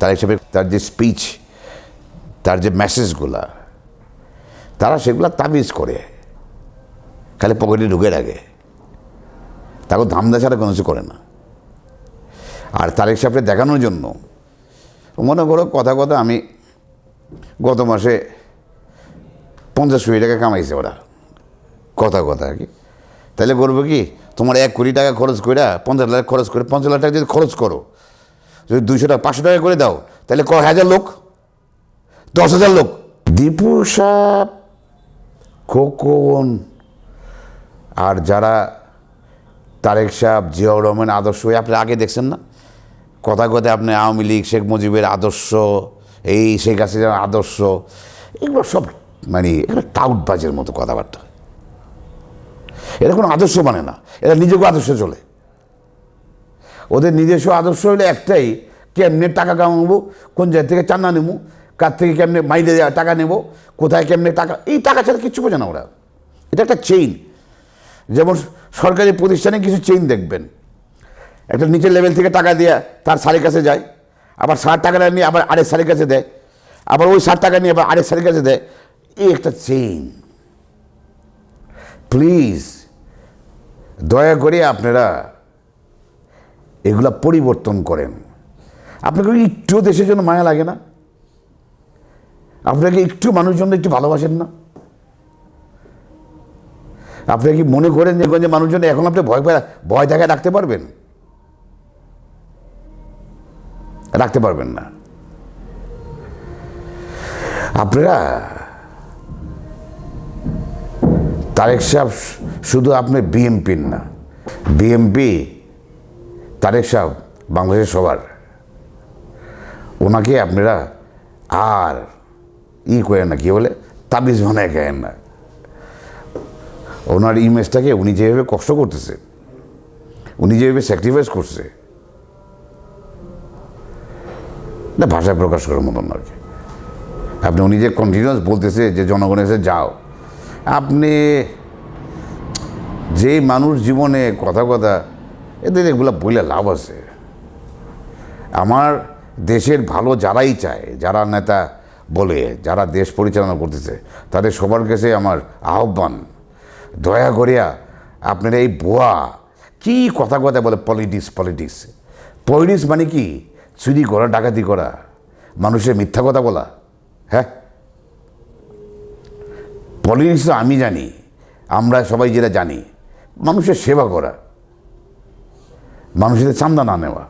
তার হিসেবে তার যে স্পিচ তার যে মেসেজগুলা তারা সেগুলা তাবিজ করে। খালি পকেটে ঢুকে রাখে। তাকে ধামদা ছাড়া কোনো কিছু করে না। আর তারেক সাহেবকে দেখানোর জন্য, মনে করো কথা কথা আমি গত মাসে পঞ্চাশ কোটি টাকা কামাইছে ওরা। কথা কথা আর কি। তাহলে করব কি, তোমার এক কোটি টাকা খরচ করে পঞ্চাশ লাখ খরচ করে, পঞ্চাশ লাখ টাকা যদি খরচ করো যদি দুইশো টাকা পাঁচশো টাকা করে দাও, তাহলে ক হাজার লোক? দশ হাজার লোক। দীপু সাপ খোকন, আর যারা তারেক সাহ জিয়াউর রহমান আদর্শ আপনি আগে দেখছেন না? কথা কথা আপনি আওয়ামী লীগ, শেখ মুজিবের আদর্শ, এই শেখ হাসিনার আদর্শ, এগুলো সব মানে এগুলো টাউটবাজের মতো কথাবার্তা। এরা কোনো আদর্শ মানে না, এরা নিজেকে আদর্শ চলে। ওদের নিজস্ব আদর্শ হলো একটাই কেমনে টাকা কামাবো? কোন জায়গা থেকে চান্দা নেব? কার থেকে কেমনে মাইলে টাকা নেব? কোথায় কেমনে টাকা এই টাকা ছাড়া কিচ্ছু বোঝে না ওরা। এটা একটা চেইন যেমন সরকারি প্রতিষ্ঠানে কিছু চেইন দেখবেন। একটা নিচের লেভেল থেকে টাকা দিয়ে তার শাড়ির কাছে যায়, আবার ষাট টাকাটা নিয়ে আবার আরেক শাড়ির কাছে দেয়, আবার ওই ষাট টাকা নিয়ে আবার আরেক শাড়ির কাছে দেয়। এই একটা চেইন প্লিজ দয়া করে আপনারা এগুলা পরিবর্তন করেন। আপনাকে একটু দেশের জন্য মায়া লাগে না? আপনাকে একটু মানুষজন একটু ভালোবাসেন না? আপনি কি মনে করেন যে যে মানুষজন এখন আপনি ভয় পায় ভয় দেখায় রাখতে পারবেন? রাখতে পারবেন না। আপনারা তারেক সাহেব শুধু আপনি বিএমপির না, বিএমপি, তারেক সাহেব বাংলাদেশের সবার। ওনাকে আপনারা আর ই করেন না, কি বলে, তাবিজ বানায় কেন না। ওনার ইমেজটাকে উনি যেভাবে কষ্ট করতেছে, উনি যেভাবে স্যাক্রিফাইস করছে না ভাষায় প্রকাশ করার মতন আর কি। আপনি উনি যে কন্টিনিউয়াস বলতেছে যে জনগণের এসে যাও, আপনি যে মানুষ জীবনে কথা কথা, এদের এগুলো বলে লাভ আছে। আমার দেশের ভালো যারাই চায়, যারা নেতা বলে, যারা দেশ পরিচালনা করতেছে, তাদের সবার কাছে আমার আহ্বান, দয়া করিয়া আপনার এই বোয়া কি কথা কথা বলে পলিটিক্স পলিটিক্স পলিটিক্স মানে কি? চুরি করা, ডাকাতি করা, মানুষের মিথ্যা কথা বলা হ্যাঁ? পলিটিক্স তো আমি জানি, আমরা সবাই যেটা জানি, মানুষের সেবা করা, মানুষের চান্দা না নেওয়া।